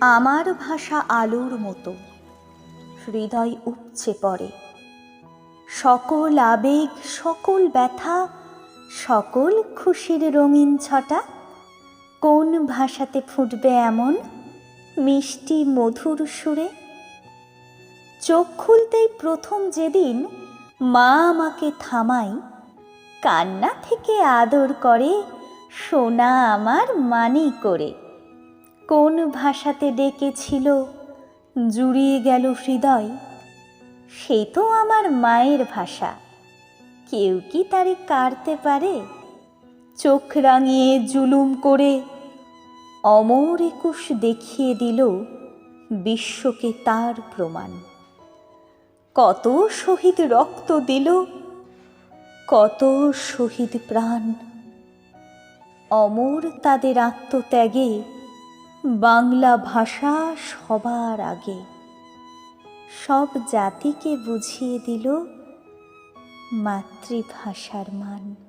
আমার ভাষা আলোর মতো। হৃদয় উপচে পড়ে। সকল আবেগ, সকল ব্যথা, সকল খুশির রঙিন ছটা, কোন ভাষাতে ফুটবে এমন মিষ্টি মধুর সুরে? চোখ খুলতেই প্রথম যেদিন মা আমাকে থামাই কান্না থেকে আদর করে, সোনা আমার মানি করে। কোন ভাষাতে ডেকেছিল? জুড়িয়ে গেল হৃদয়। সে তো আমার মায়ের ভাষা। কেউ কি তারে কাড়তে পারে? চোখ রাঙিয়ে জুলুম করে অমর একুশ দেখিয়ে দিল বিশ্বকে তার প্রমাণ। কত শহীদ রক্ত দিল, কত শহীদ প্রাণ। অমর তাদের আত্মত্যাগে বাংলা ভাষা সবার আগে। সব জাতিকে বুঝিয়ে দিল মাতৃভাষার মান।